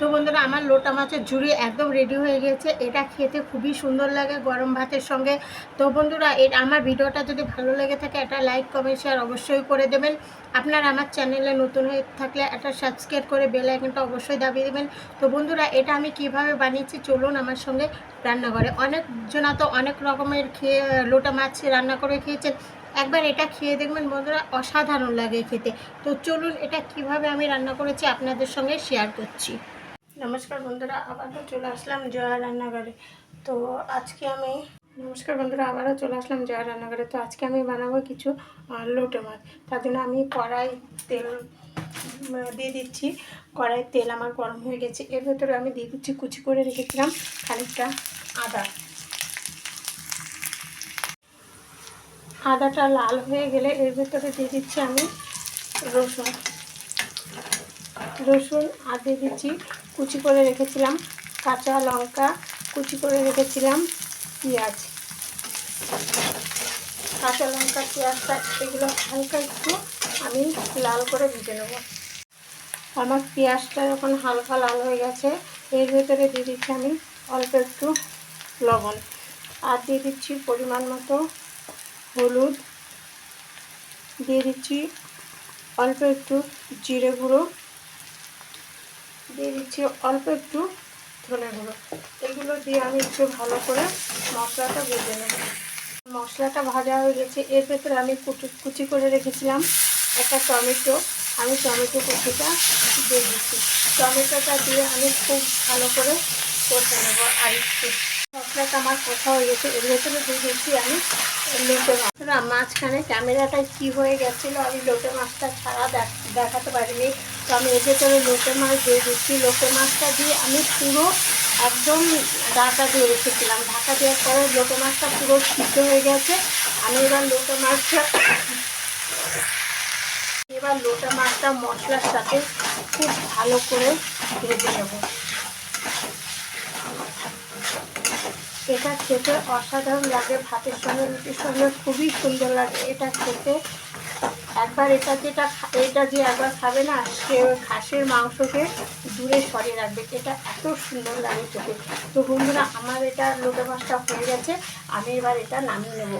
তো বন্ধুরা, আমার লোটা মাছের ঝুড়ি একদম রেডি হয়ে গিয়েছে এটা খেতে খুবই সুন্দর লাগে গরম ভাতের সঙ্গে। তো বন্ধুরা, এর আমার ভিডিওটা যদি ভালো লেগে থাকে, একটা লাইক কমেন্ট শেয়ার অবশ্যই করে দেবেন। আপনারা আমার চ্যানেলে নতুন হয়ে থাকলে একটা সাবস্ক্রাইব করে বেল আইকনটা অবশ্যই দাবিয়ে দেবেন। তো বন্ধুরা, এটা আমি কীভাবে বানিয়েছি চলুন আমার সঙ্গে রান্নাঘরে। অনেকজনা তো অনেক রকমের খেয়ে, লোটা মাছ রান্না করে খেয়েছেন। একবার এটা খেয়ে দেখবেন বন্ধুরা, অসাধারণ লাগে খেতে। তো চলুন এটা কীভাবে আমি রান্না করেছি আপনাদের সঙ্গে শেয়ার করছি। নমস্কার বন্ধুরা, আবারও চলে আসলাম জয়া রান্নাঘরে। তো আজকে আমি নমস্কার বন্ধুরা, আবারও চলে আসলাম জয়া রান্নাঘরে। তো আজকে আমি বানাবো কিছু লোটে মাছ। তার জন্য আমি কড়াই তেল দিয়ে দিচ্ছি। কড়াই তেল আমার গরম হয়ে গেছে। এর ভেতরে আমি দিয়ে দিচ্ছি কুচি করে রেখেছিলাম খানিকটা আদা। আদাটা লাল হয়ে গেলে এর ভেতরে দিয়ে দিচ্ছি আমি রসুন। রসুন আর দিয়ে দিচ্ছি কুচি করে রেখেছিলাম, কাঁচা লঙ্কা কুচি করে রেখেছিলাম, পেঁয়াজ। কাঁচা লঙ্কা, পেঁয়াজটা এগুলো হালকা একটু আমি লাল করে ভেজে নেব। আমার পেঁয়াজটা যখন হালকা লাল হয়ে গেছে, এর ভেতরে দিয়ে দিচ্ছি আমি অল্প একটু লবণ। আর দিয়ে দিচ্ছি পরিমাণ মতো হলুদ। দিয়ে দিচ্ছি অল্প একটু জিরে গুঁড়ো। দিয়ে দিচ্ছি অল্প একটু ধনে গুঁড়ো। এগুলো দিয়ে আমি একটু ভালো করে মশলাটা ভেজে নেব। মশলাটা ভাজা হয়ে গেছে। এর ভেতরে আমি কুচি কুচি করে রেখেছিলাম একটা টমেটো। আমি টমেটো কুচিটা দিয়ে দিচ্ছি। টমেটোটা দিয়ে আমি খুব ভালো করে কষে নেব আর একটু মশলাটা আমার কষা হয়ে গেছে। এর ভেতরে দিয়ে দিচ্ছি আমি লোটে মাছ মাঝখানে ক্যামেরাটায় কি হয়ে গেছিল আমি লোটে মাছটা ছাড়া দেখাতে পারিনি। তো আমি এর ভেতরে লোটে মাছ দিয়ে দিচ্ছি। লোটে মাছটা দিয়ে আমি পুরো একদম ঢাকা দিয়ে রেখেছিলাম। ঢাকা দেওয়ার পরে লোটে মাছটা পুরো সিদ্ধ হয়ে গেছে। আমি এবার লোটে মাছটা এবার লোটা মাছটা মশলার সাথে খুব ভালো করে ভেজে নেব। এটা খেতে অসাধারণ লাগে, ভাতের সঙ্গে রুটির সঙ্গে খুবই সুন্দর লাগে এটা খেতে। একবার এটা যেটা এটা যে একবার খাবে না, সে খাসির মাংসকে দূরে সরিয়ে রাখবে। এটা এত সুন্দর লাগে খেতে। তো বন্ধুরা, আমার এটা লোটে মাছটা হয়ে গেছে, আমি এবার এটা নামিয়ে নেব।